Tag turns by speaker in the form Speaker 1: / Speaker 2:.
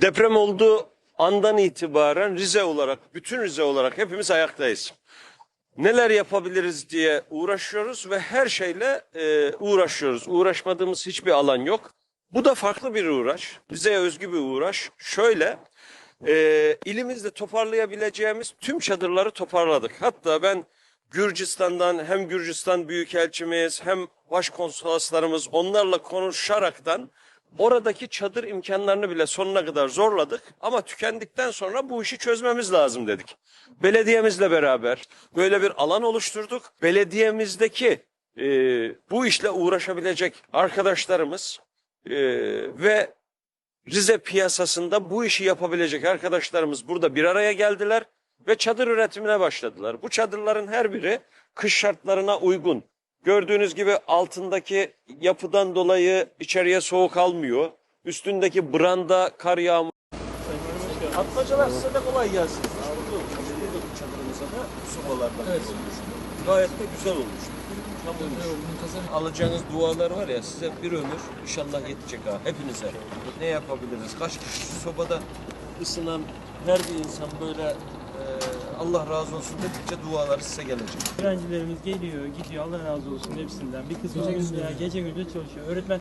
Speaker 1: Deprem olduğu andan itibaren Rize olarak, bütün Rize olarak hepimiz ayaktayız. Neler yapabiliriz diye uğraşıyoruz ve her şeyle e, uğraşıyoruz. Uğraşmadığımız hiçbir alan yok. Bu da farklı bir uğraş. Rize'ye özgü bir uğraş. Şöyle, e, ilimizde toparlayabileceğimiz tüm çadırları toparladık. Hatta ben Gürcistan'dan hem Gürcistan Büyükelçimiz hem başkonsoloslarımız onlarla konuşaraktan oradaki çadır imkanlarını bile sonuna kadar zorladık. Ama tükendikten sonra bu işi çözmemiz lazım dedik. Belediyemizle beraber böyle bir alan oluşturduk. Belediyemizdeki e, bu işle uğraşabilecek arkadaşlarımız e, ve Rize piyasasında bu işi yapabilecek arkadaşlarımız burada bir araya geldiler ve çadır üretimine başladılar. Bu çadırların her biri kış şartlarına uygun. Gördüğünüz gibi altındaki yapıdan dolayı içeriye soğuk almıyor. Üstündeki branda kar yağmur. Atmacalar size de kolay gelsin. Çadırımıza da sobalardan olmuş. Gayet de güzel olmuş. Tam olmuş. Alacağınız dualar var ya size bir ömür inşallah yetecek ha hepinize. Ne yapabiliriz? Kaç kişi sobada ısınan her bir insan böyle e, Allah razı olsun dedikçe duaları size gelecek.
Speaker 2: Öğrencilerimiz geliyor, gidiyor. Allah razı olsun hepsinden. Bir kısmı gece gündüz çalışıyor. Öğretmen